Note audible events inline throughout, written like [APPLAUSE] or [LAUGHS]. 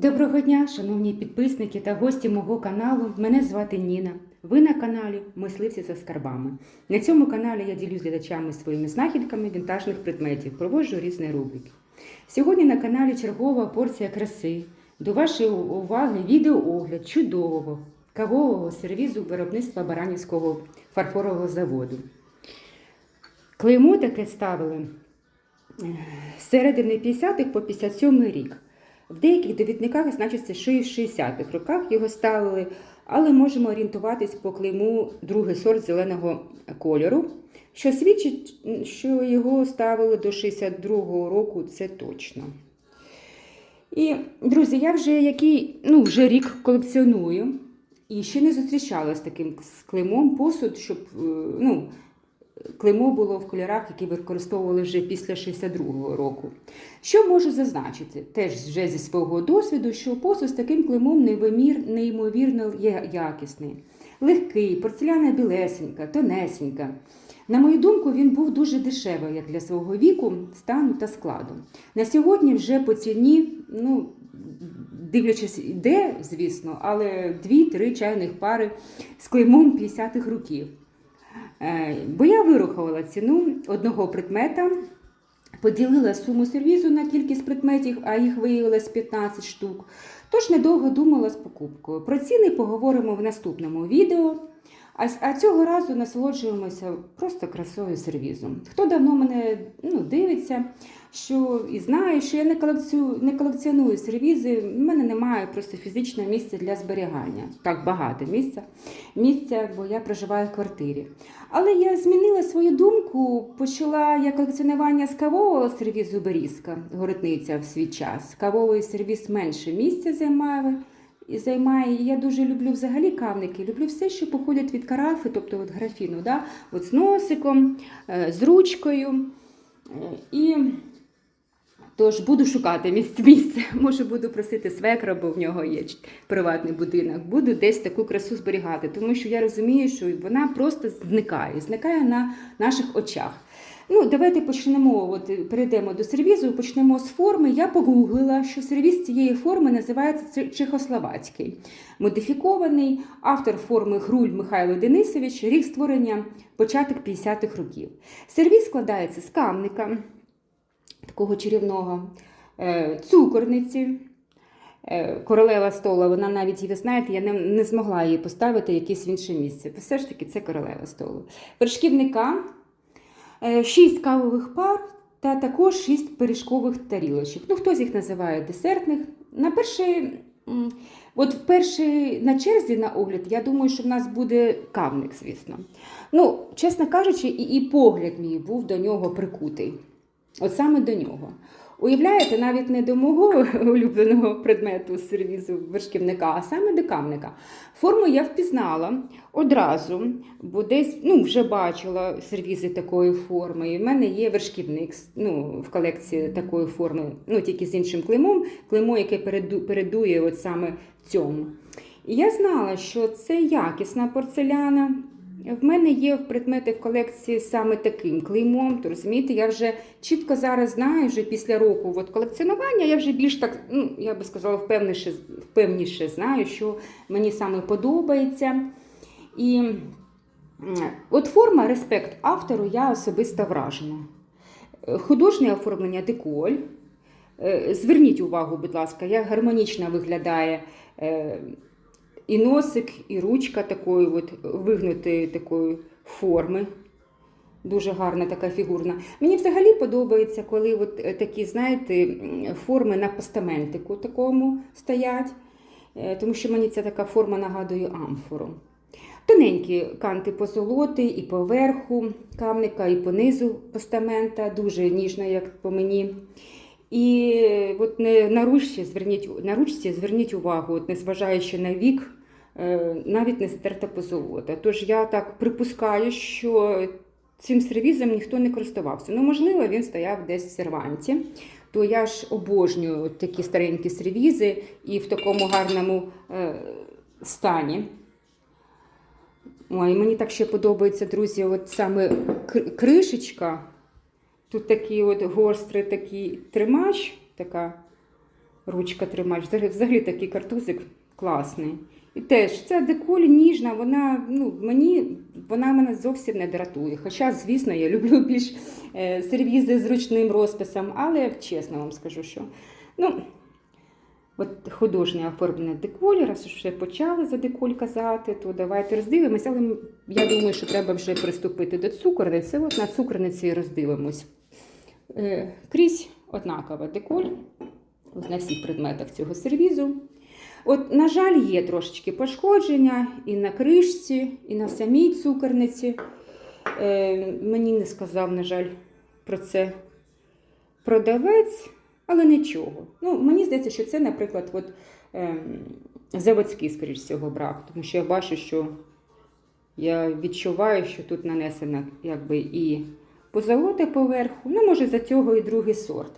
Доброго дня, шановні підписники та гості мого каналу. Мене звати Ніна. Ви на каналі Мисливці за скарбами. На цьому каналі я ділюсь глядачами своїми знахідками вінтажних предметів, проводжу різні рубрики. Сьогодні на каналі чергова порція краси. До вашої уваги відеоогляд чудового кавового сервізу виробництва Баранівського фарфорового заводу. Клеймо таке ставили е, з середини 50-х по 57 рік. В деяких довідниках значиться, що і в 60-х роках його ставили, але можемо орієнтуватись по клейму другий сорт зеленого кольору, що свідчить, що його ставили до 62-го року, це точно. І, друзі, я вже який, ну, вже рік колекціоную і ще не зустрічалася з таким клеймом посуд, щоб е, ну, клеймо було в кольорах, які використовували вже після 62-го року. Що можу зазначити? Теж вже зі свого досвіду, що посуд з таким клеймом неймовір, неймовірно якісний. Легкий, порцеляна білесенька, тонесенька. На мою думку, він був дуже дешевий як для свого віку, стану та складу. На сьогодні вже по ціні, ну, дивлячись, де, звісно, але 2-3 чайних пари з клеймом 50-х років. Е, Бо я вирахувала ціну одного предмета, поділила суму сервізу на кількість предметів, а їх виявилось 15 штук. Тож недовго думала з покупкою. Про ціни поговоримо в наступному відео. А, а цього разу насолоджуємося просто красою сервізу. Хто давно мене ну, дивиться, що і знає, що я не колекціоную, не колекціоную сервізи, в мене немає просто фізичного місця для зберігання. Так багато місця, місця, бо я проживаю в квартирі. Але я змінила свою думку, почала я колекціонування з кавового сервізу Берізка, городниця в свій час. Кавовий сервіз менше місця займає. І займає. Я дуже люблю взагалі кавники. Люблю все, що походить від карафи, тобто от графіну, да? от з носиком, е, з ручкою. Е, І тож буду шукати місце. місце. [LAUGHS] Може, буду просити свекра, бо в нього є приватний будинок. Буду десь таку красу зберігати, тому що я розумію, що вона просто зникає, зникає на наших очах. Ну, давайте почнемо. От перейдемо до сервізу. Почнемо з форми. Я погуглила, що сервіз цієї форми називається чехословацький, модифікований. Автор форми Груль Михайло Денисович, рік створення початок 50-х років. Сервіз складається з камника, такого чарівного, е, цукорниці. е, Королева стола, вона навіть, ви знаєте, я не, не змогла її поставити в якесь інше місце. Все ж таки, це королева столу. Вершківника, Е, шість кавових пар та також шість пиріжкових тарілочок. Ну, хтось їх називає десертних. На перший, от в перший на черзі на огляд, я думаю, що в нас буде кавник, звісно. Ну, чесно кажучи, і, і погляд мій був до нього прикутий. От саме до нього. Уявляєте, навіть не до мого [LAUGHS] улюбленого предмету сервізу вершківника, а саме до камника. Форму я впізнала одразу, бо десь ну, вже бачила сервізи такої форми. І в мене є вершківник ну, в колекції такої форми, ну тільки з іншим клеймом, клеймо, яке передує от саме цьому. І я знала, що це якісна порцеляна. В мене є предмети в колекції саме таким клеймом. То розумієте, я вже чітко зараз знаю, вже після року от колекціонування, я вже більш так, ну я би сказала, впевніше, впевніше знаю, що мені саме подобається. І от форма респект автору я особисто вражена. Художнє оформлення деколь. Е, Зверніть увагу, будь ласка, як гармонічно виглядає е, і носик, і ручка такої от вигнутої такої форми. Дуже гарна така фігурна. Мені взагалі подобається, коли от е, такі, знаєте, форми на постаментику такому стоять, Е, тому що мені ця така форма нагадує амфору. Тоненькі канти позолоти і по верху камника, і по низу постамента, дуже ніжно, як по мені. І от на, ручці зверніть, на ручці зверніть увагу, от незважаючи на вік, е, навіть не стерта позолота. Тож я так припускаю, що цим сервізом ніхто не користувався. Ну, можливо, він стояв десь в серванті. То я ж обожнюю такі старенькі сервізи і в такому гарному е, стані. Ой, мені так ще подобається, друзі, от саме кришечка. Тут такий от гострий такий тримач, така ручка тримач. Взагалі такий картузик класний. І теж ця деколь ніжна, вона ну, мені вона мене зовсім не дратує. Хоча, звісно, я люблю [LAUGHS] більш е, сервізи з ручним розписом, але чесно вам скажу, що ну, от художнє оформлення деколі, раз вже почали за деколь казати, то давайте роздивимося. Але я думаю, що треба вже приступити до цукорниці. От на цукорниці роздивимось. Е, крізь однакова деколь на всіх предметах цього сервізу. От, на жаль, є трошечки пошкодження і на кришці, і на самій цукерниці. Е, мені не сказав, на жаль, про це продавець, але нічого. Ну, мені здається, що це, наприклад, от, е, заводський, скоріш всього, брак, тому що я бачу, що я відчуваю, що тут нанесена якби і позолота поверху, ну, може, за цього і другий сорт.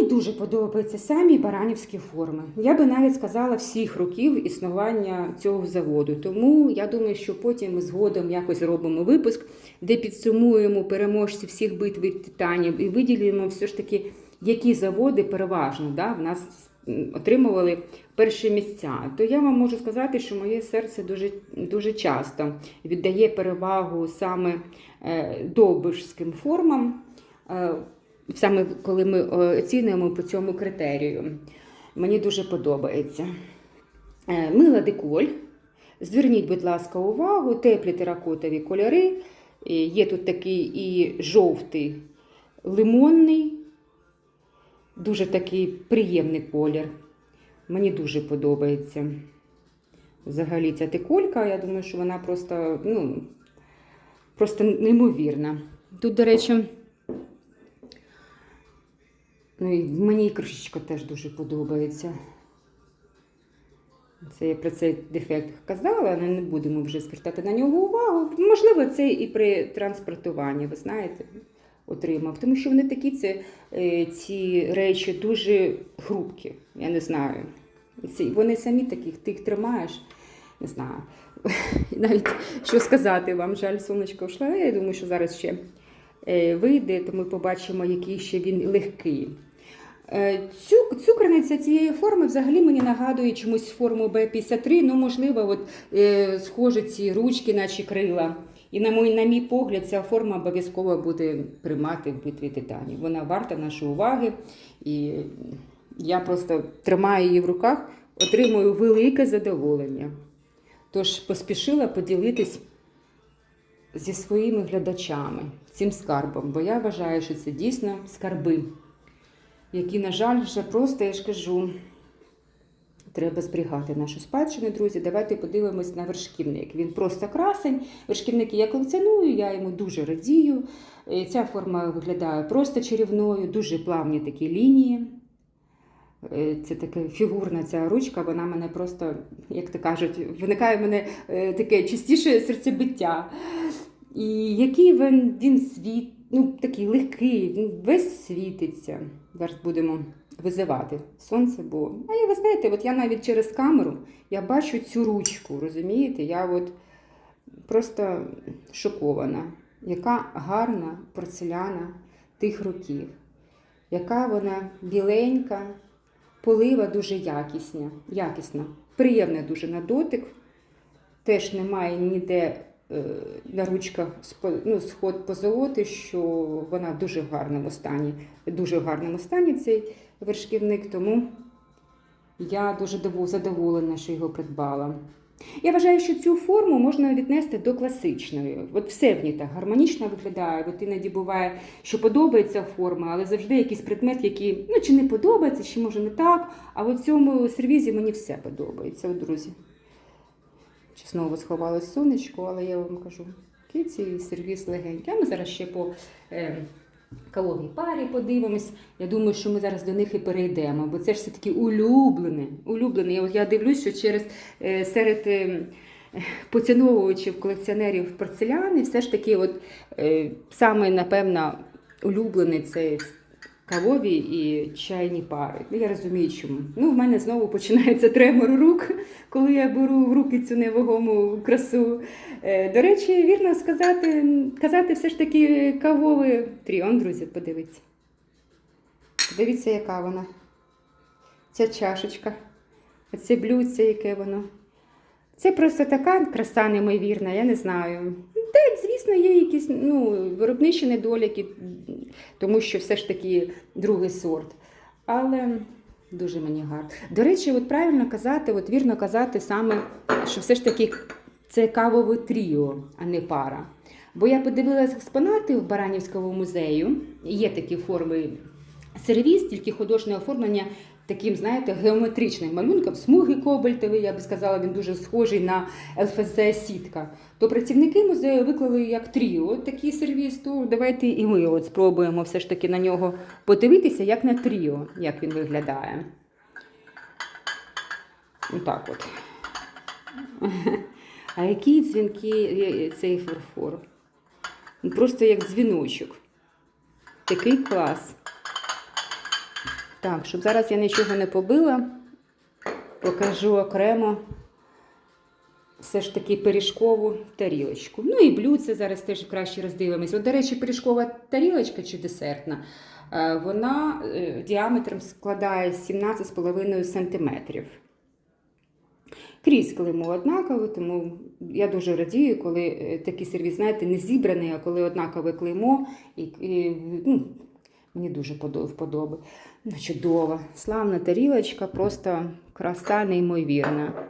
Мені дуже подобаються самі баранівські форми. Я би навіть сказала всіх років існування цього заводу. Тому я думаю, що потім ми згодом якось зробимо випуск, де підсумуємо переможців всіх битв титанів і виділимо все ж таки, які заводи переважно да, в нас отримували перші місця. То я вам можу сказати, що моє серце дуже, дуже часто віддає перевагу саме е, довбишським формам. Саме коли ми е, оцінюємо по цьому критерію. Мені дуже подобається. Е, Мила деколь. Зверніть, будь ласка, увагу, теплі теракотові кольори. Е, Є тут такий і жовтий лимонний, дуже такий приємний колір. Мені дуже подобається. Взагалі ця деколька, я думаю, що вона просто, ну, просто неймовірна. Тут, до речі, Ну, і мені і кришечка теж дуже подобається. Це я про цей дефект казала, але не будемо вже звертати на нього увагу. Можливо, це і при транспортуванні, ви знаєте, отримав. Тому що вони такі це, е, ці речі дуже хрупкі, я не знаю. Вони самі таких, ти їх тримаєш, не знаю. [LAUGHS] Навіть що сказати вам, жаль, сонечко йшло. Я думаю, що зараз ще е, вийде, то ми побачимо, який ще він легкий. Е, Цю цукерниця цієї форми взагалі мені нагадує чомусь форму Б-53, ну, можливо, от, е, схожі ці ручки, наче крила. І на мій, на мій погляд, ця форма обов'язково буде приймати в битві титанів. Вона варта нашої уваги. І я просто тримаю її в руках, отримую велике задоволення. Тож поспішила поділитись зі своїми глядачами цим скарбом, бо я вважаю, що це дійсно скарби які, на жаль, вже просто, я ж кажу, треба зберігати нашу спадщину, друзі. Давайте подивимось на вершківник. Він просто красень. Вершківники я колекціоную, я йому дуже радію. Е, Ця форма виглядає просто чарівною, дуже плавні такі лінії. Е, Це така фігурна ця ручка, вона мене просто, як то кажуть, виникає в мене е, таке частіше серцебиття. І який він, він світ, ну такий легкий, він весь світиться. Зараз будемо визивати сонце, бо а я ви знаєте, от я навіть через камеру я бачу цю ручку, розумієте? Я от просто шокована, яка гарна порцеляна тих років, яка вона біленька, полива дуже якісна, якісна, приємна дуже на дотик. Теж немає ніде на ручках ну, сход позолоти, що вона в дуже гарному стані, дуже гарному стані цей вершківник, тому я дуже задоволена, що його придбала. Я вважаю, що цю форму можна віднести до класичної. От все в ній так гармонічно виглядає. От іноді буває, що подобається форма, але завжди якийсь предмет, який ну, чи не подобається, чи може не так. А в цьому сервізі мені все подобається, от, друзі. Чи знову сховалось сонечко, але я вам кажу, який цей сервіс легенький. А ми зараз ще по е, кавовій парі подивимось. Я думаю, що ми зараз до них і перейдемо, бо це ж все-таки улюблене. улюблене. Я, я дивлюсь, що через е, серед е, поціновувачів колекціонерів порцеляни все ж таки, от е, саме, напевно, улюблений це кавові і чайні пари. Ну, я розумію, чому. Ну, в мене знову починається тремор рук, коли я беру в руки цю невагому красу. Е, До речі, вірно сказати, казати все ж таки кавовий тріон, друзі, подивіться. Дивіться, яка вона. Ця чашечка. Оце блюдце, яке воно. Це просто така краса неймовірна, я не знаю. Так, звісно, є якісь ну, виробничі недоліки, тому що все ж таки другий сорт. Але дуже мені гарно. До речі, от правильно казати, от вірно казати саме, що все ж таки це кавове тріо, а не пара. Бо я подивилась експонати в Баранівському музею. Є такі форми сервіс, тільки художнє оформлення таким, знаєте, геометричним малюнком, смуги кобальтові, я би сказала, він дуже схожий на ЛФЗ сітка. То працівники музею виклали як тріо такий сервіс, то давайте і ми от спробуємо все ж таки на нього подивитися, як на тріо, як він виглядає. Отак от. [LAUGHS] А які дзвінки е, цей фарфор? Ну, Просто як дзвіночок. Такий клас. Так, щоб зараз я нічого не побила, покажу окремо все ж таки пиріжкову тарілочку. Ну і блюдце зараз теж краще роздивимось. От, до речі, пиріжкова тарілочка чи десертна, е, вона е, діаметром складає 17,5 см. Крізь клеймо однакове, тому я дуже радію, коли е, такий сервіс, знаєте, не зібраний, а коли однакове клеймо. І, і, ну, мені дуже подо- вподоби. Ну, чудово. Славна тарілочка, просто краса неймовірна.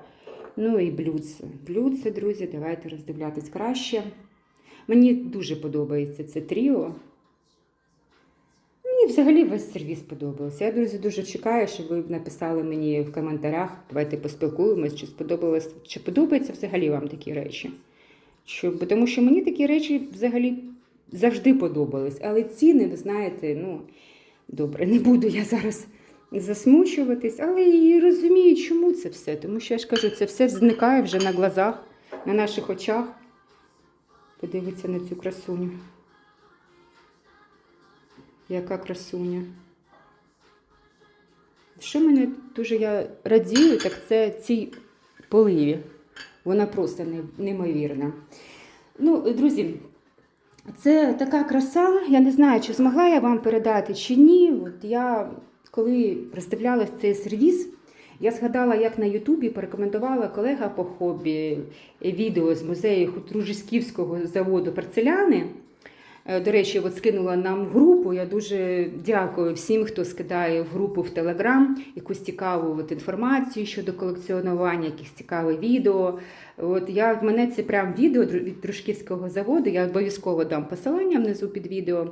Ну і блюдце. Блюдце, друзі, давайте роздивлятись краще. Мені дуже подобається це тріо. Мені взагалі весь сервіс подобався. Я, друзі, дуже чекаю, щоб ви написали мені в коментарях. Давайте поспілкуємось, чи сподобалось, чи подобаються взагалі вам такі речі. Що, тому що мені такі речі взагалі завжди подобались. Але ціни, ви знаєте, ну, добре, не буду я зараз засмучуватись, але і розумію, чому це все. Тому що я ж кажу, це все зникає вже на глазах, на наших очах. Подивіться на цю красуню. Яка красуня. Що мене дуже я радію, так це цій поливі. Вона просто неймовірна. Ну, друзі, це така краса. Я не знаю, чи змогла я вам передати чи ні. От я, коли представляла цей сервіс, я згадала, як на Ютубі порекомендувала колега по хобі відео з музею Дружесківського заводу Парцеляни. Е, До речі, от скинула нам в групу. Я дуже дякую всім, хто скидає в групу в Телеграм якусь цікаву от інформацію щодо колекціонування, якісь цікаві відео. От я мене це прям відео від Дружківського заводу. Я обов'язково дам посилання внизу під відео.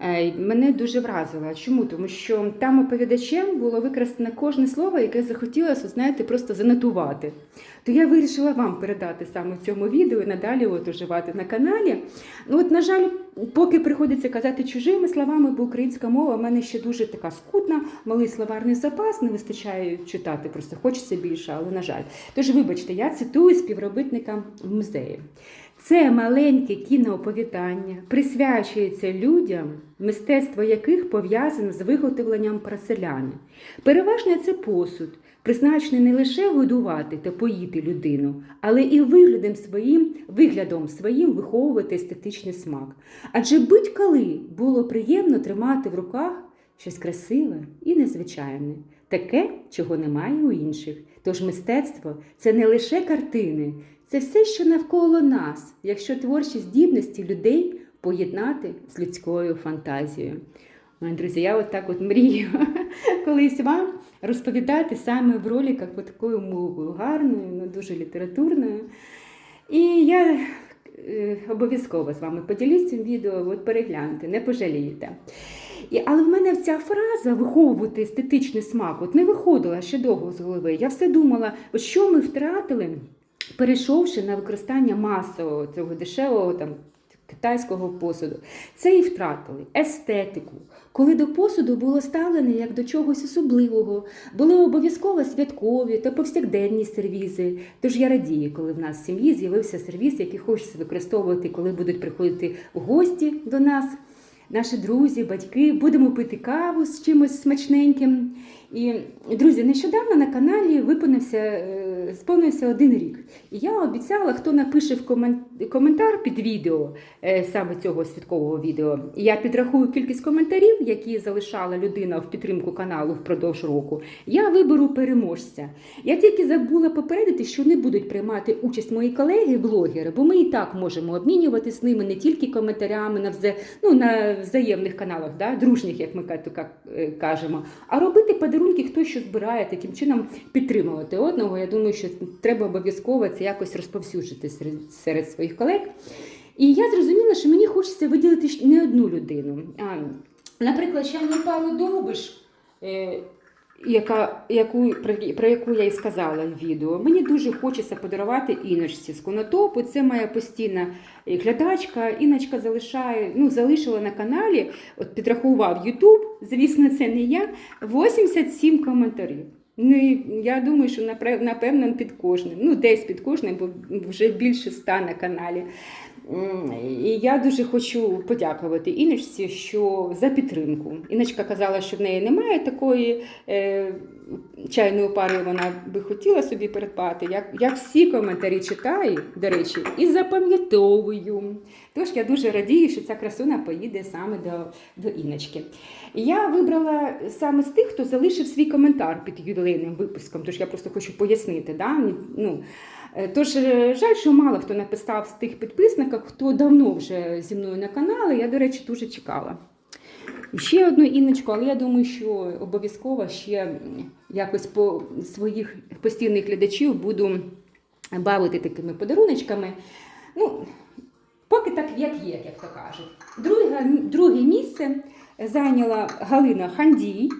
Е, Мене дуже вразило. Чому? Тому що там оповідачем було використане кожне слово, яке захотілося, знаєте, просто занотувати. То я вирішила вам передати саме в цьому відео і надалі от уживати на каналі. Ну от, на жаль, поки приходиться казати чужими словами, бо українська мова в мене ще дуже така скудна, малий словарний запас, не вистачає читати, просто хочеться більше, але на жаль. Тож, вибачте, я цитую співробітника музею. Це маленьке кінооповідання присвячується людям, мистецтво яких пов'язане з виготовленням порцеляни. Переважно це посуд, призначений не лише годувати та поїти людину, але і виглядом своїм, виглядом своїм виховувати естетичний смак. Адже будь-коли було приємно тримати в руках щось красиве і незвичайне, таке, чого немає у інших. Тож мистецтво це не лише картини, це все, що навколо нас, якщо творчі здібності людей поєднати з людською фантазією. Друзі, я от так от мрію [LAUGHS] колись вам розповідати саме в роликах от такою мовою гарною, ну, дуже літературною. І я е, обов'язково з вами поділюсь цим відео, от перегляньте, не пожалієте. І, але в мене ця фраза виховувати естетичний смак от не виходила ще довго з голови. Я все думала, от що ми втратили, перейшовши на використання масового цього дешевого там. Китайського посуду. Це і втратили естетику. Коли до посуду було ставлено як до чогось особливого, були обов'язково святкові та повсякденні сервізи. Тож я радію, коли в нас в сім'ї з'явився сервіз, який хочеться використовувати, коли будуть приходити гості до нас, наші друзі, батьки. Будемо пити каву з чимось смачненьким. І, друзі, нещодавно на каналі виповнився, е, сповнився один рік. І я обіцяла, хто напише в коментар під відео, е, саме цього святкового відео, я підрахую кількість коментарів, які залишала людина в підтримку каналу впродовж року. Я виберу переможця. Я тільки забула попередити, що не будуть приймати участь мої колеги-блогери, бо ми і так можемо обмінювати з ними не тільки коментарями на вза... ну, на взаємних каналах, да, дружніх, як ми е, кажемо, а робити подарунки, хто що збирає, таким чином підтримувати одного. Я думаю, що треба обов'язково це якось розповсюджити серед, своїх колег. І я зрозуміла, що мені хочеться виділити не одну людину. А, наприклад, не пару довбиш. Е, яка, яку, про, про яку я і сказала в відео. Мені дуже хочеться подарувати іночці з конотопу. Це моя постійна е, глядачка. Іночка залишає, ну, залишила на каналі, от підрахував Ютуб, звісно, це не я, 87 коментарів. Ну, і я думаю, що напевно під кожним, ну десь під кожним, бо вже більше ста на каналі. І я дуже хочу подякувати Іночці, що за підтримку. Іночка казала, що в неї немає такої е, чайної пари, вона би хотіла собі придбати. Я, я всі коментарі читаю, до речі, і запам'ятовую. Тож я дуже радію, що ця красуна поїде саме до, до Іночки. Я вибрала саме з тих, хто залишив свій коментар під ювілейним випуском, тож я просто хочу пояснити. Да? Ну, Тож е, жаль, що мало хто написав з тих підписників, хто давно вже зі мною на каналі. Я, до речі, дуже чекала. Ще одну іночку, але я думаю, що обов'язково ще якось по своїх постійних глядачів буду бавити такими подаруночками. Ну, поки так, як є, як то кажуть. Друге, друге місце зайняла Галина Хандій.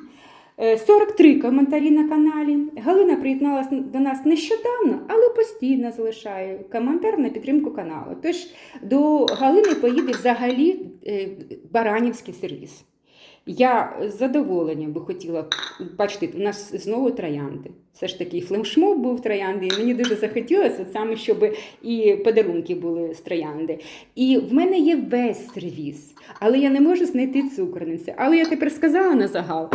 Е, 43 коментарі на каналі. Галина приєдналася до нас нещодавно, але постійно залишає коментар на підтримку каналу. Тож до Галини поїде взагалі е, Баранівський сервіс. Я з задоволенням би хотіла бачити, у нас знову троянди. Все ж таки, флешмоб був троянди, і мені дуже захотілося от саме, щоб і подарунки були з троянди. І в мене є весь сервіс, але я не можу знайти цукорниці. Але я тепер сказала на загал.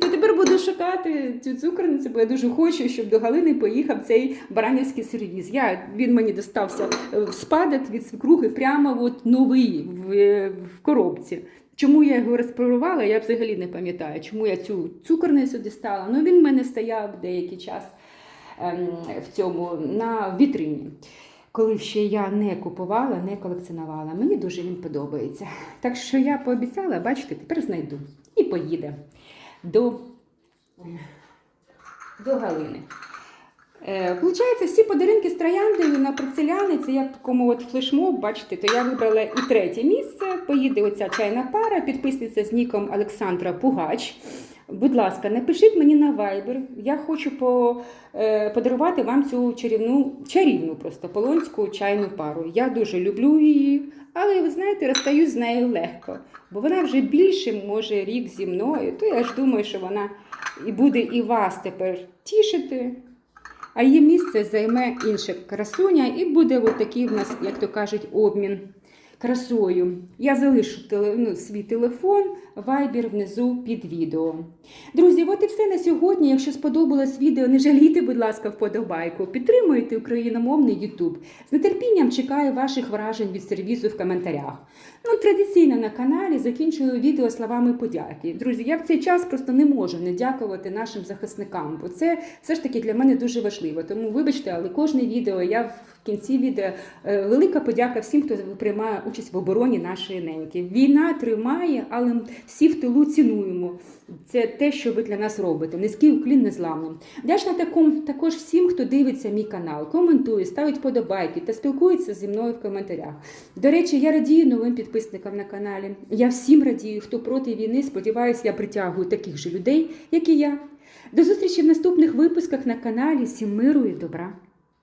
То тепер буду шукати цю цукорницю, бо я дуже хочу, щоб до Галини поїхав цей баранівський сервіз. Я, він мені достався в спадок від свекрухи, прямо от новий в, в коробці. Чому я його розпарувала, я взагалі не пам'ятаю, чому я цю цукорницю дістала. Ну він в мене стояв деякий час ем, в цьому на вітрині. Коли ще я не купувала, не колекціонувала. Мені дуже він подобається. Так що я пообіцяла, бачите, тепер знайду. І поїде до, до Галини. Е, Получається, всі подарунки з трояндою на порцеляни, це як такому от флешмоб, бачите, то я вибрала і третє місце. Поїде оця чайна пара, підписниця з ніком Олександра Пугач. Будь ласка, напишіть мені на Viber. Я хочу по, е, подарувати вам цю чарівну, чарівну просто полонську чайну пару. Я дуже люблю її, але ви знаєте, розстаюсь з нею легко, бо вона вже більше, може, рік зі мною. То я ж думаю, що вона і буде і вас тепер тішити. А її місце займе інша красуня, і буде отакий такий в нас, як то кажуть, обмін красою. Я залишу теле, ну, свій телефон, вайбер внизу під відео. Друзі, от і все на сьогодні. Якщо сподобалось відео, не жалійте, будь ласка, вподобайку. Підтримуйте україномовний YouTube. З нетерпінням чекаю ваших вражень від сервісу в коментарях. Ну, традиційно на каналі закінчую відео словами подяки. Друзі, я в цей час просто не можу не дякувати нашим захисникам, бо це все ж таки для мене дуже важливо. Тому вибачте, але кожне відео я в кінці відео е, велика подяка всім, хто приймає участь в обороні нашої неньки. Війна тримає, але всі в тилу цінуємо. Це те, що ви для нас робите. Низький уклін незламним. Вдячна таком також всім, хто дивиться мій канал, коментує, ставить подобайки та спілкується зі мною в коментарях. До речі, я радію новим підписникам на каналі. Я всім радію, хто проти війни. Сподіваюсь, я притягую таких же людей, як і я. До зустрічі в наступних випусках на каналі. Всім миру і добра!